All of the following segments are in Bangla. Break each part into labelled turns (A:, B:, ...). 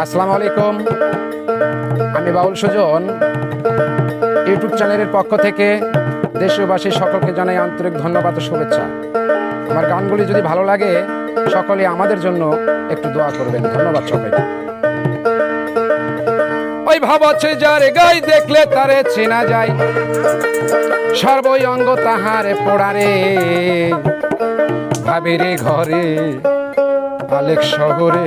A: আসসালামু আলাইকুম। আমি বাউল সুজন। ইউটিউব চ্যানেলের পক্ষ থেকে দেশবাসী সকলকে জানাই আন্তরিক ধন্যবাদ ও শুভেচ্ছা। আমার গানগুলি যদি ভালো লাগে, সকলে আমাদের জন্য একটু দোয়া করবেন। ধন্যবাদ সবাই ওই ভাবছে যারে গাই দেখলে তারে চেনা যায়। সর্বঙ্গ তাহারে পোড়ারে। ভাবিরে ঘরে আলেক শহরে।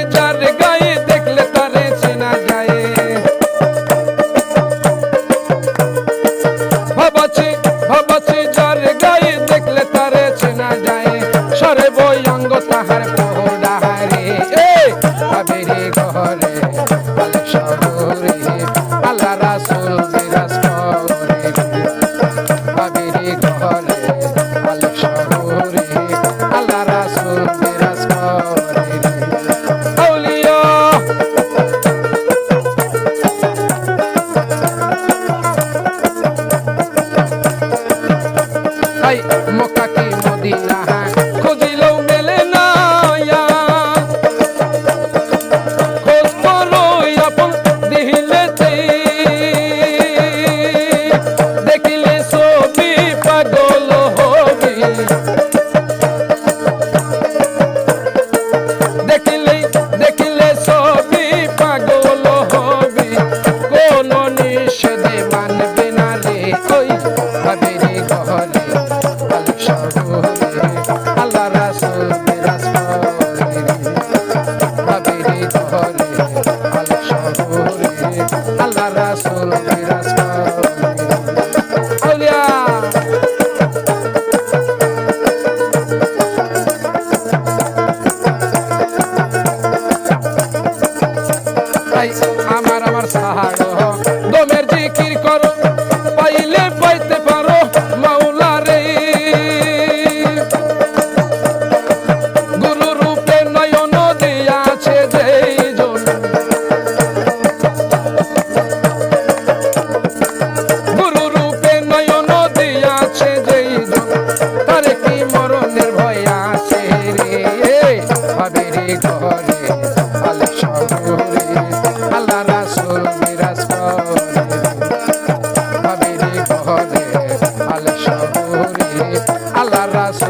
A: মক্কাকি মদিনা খুঁজিলেও মেলে না খোঁজ মরই আপন দিহিলেতে। দেখিলে ছবি পাগল হবি। দেখিলে দেখিলে পাগল হবি। কোন That's